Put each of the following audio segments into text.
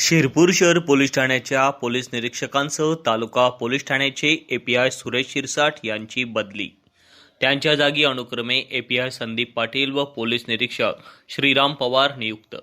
शिरपूर शहर पोलीस ठाण्याच्या पोलीस निरीक्षकांसह तालुका पोलीस ठाण्याचे एपीआय सुरेश शिरसाट यांची बदली. त्यांच्या जागी अनुक्रमे एपीआय संदीप पाटील व पोलीस निरीक्षक श्रीराम पवार नियुक्त.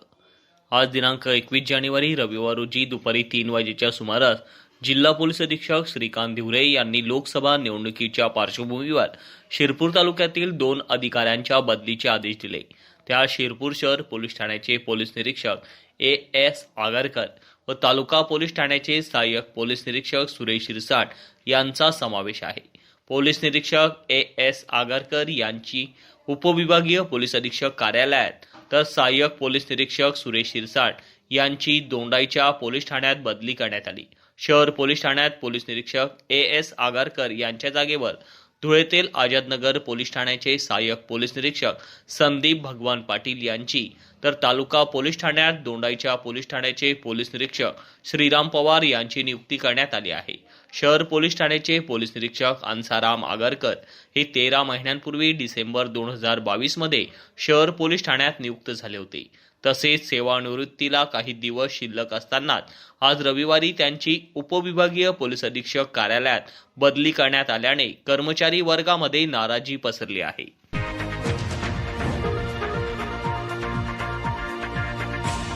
आज दिनांक एकवीस जानेवारी रविवार रोजी दुपारी तीन वाजेच्या सुमारास जिल्हा पोलीस अधीक्षक श्रीकांत धिवरे यांनी लोकसभा निवडणुकीच्या पार्श्वभूमीवर शिरपूर तालुक्यातील दोन अधिकाऱ्यांच्या बदलीचे आदेश दिले. त्या शिरपूर शहर पोलीस ठाण्याचे पोलीस निरीक्षक ए एस आगारकर व तालुका पोलीस ठाण्याचे सहाय्यक पोलीस निरीक्षक सुरेश शिरसाट यांचा समावेश आहे. पोलीस निरीक्षक ए एस आगारकर यांची उपविभागीय पोलीस अधीक्षक कार्यालयात तर सहाय्यक पोलीस निरीक्षक सुरेश शिरसाट यांची दोंडाईच्या पोलीस ठाण्यात बदली करण्यात आली. शहर पोलीस ठाण्यात पोलीस निरीक्षक ए एस आगारकर यांच्या जागेवर धुळेतील आझादनगर पोलीस ठाण्याचे सहाय्यक पोलीस निरीक्षक संदीप भगवान पाटील यांची तर तालुका पोलीस ठाण्यात दोंडाईच्या पोलीस ठाण्याचे पोलीस निरीक्षक श्रीराम पवार यांची नियुक्ती करण्यात आली आहे. शहर पोलीस ठाण्याचे पोलीस निरीक्षक अन्साराम आगरकर हे तेरा महिन्यांपूर्वी डिसेंबर दोन हजार बावीसमध्ये शहर पोलीस ठाण्यात नियुक्त झाले होते. तसेच सेवानिवृत्तीला काही दिवस शिल्लक असतानाच आज रविवारी त्यांची उपविभागीय पोलीस अधीक्षक कार्यालयात बदली करण्यात आल्याने कर्मचारी वर्गामध्ये नाराजी पसरली आहे.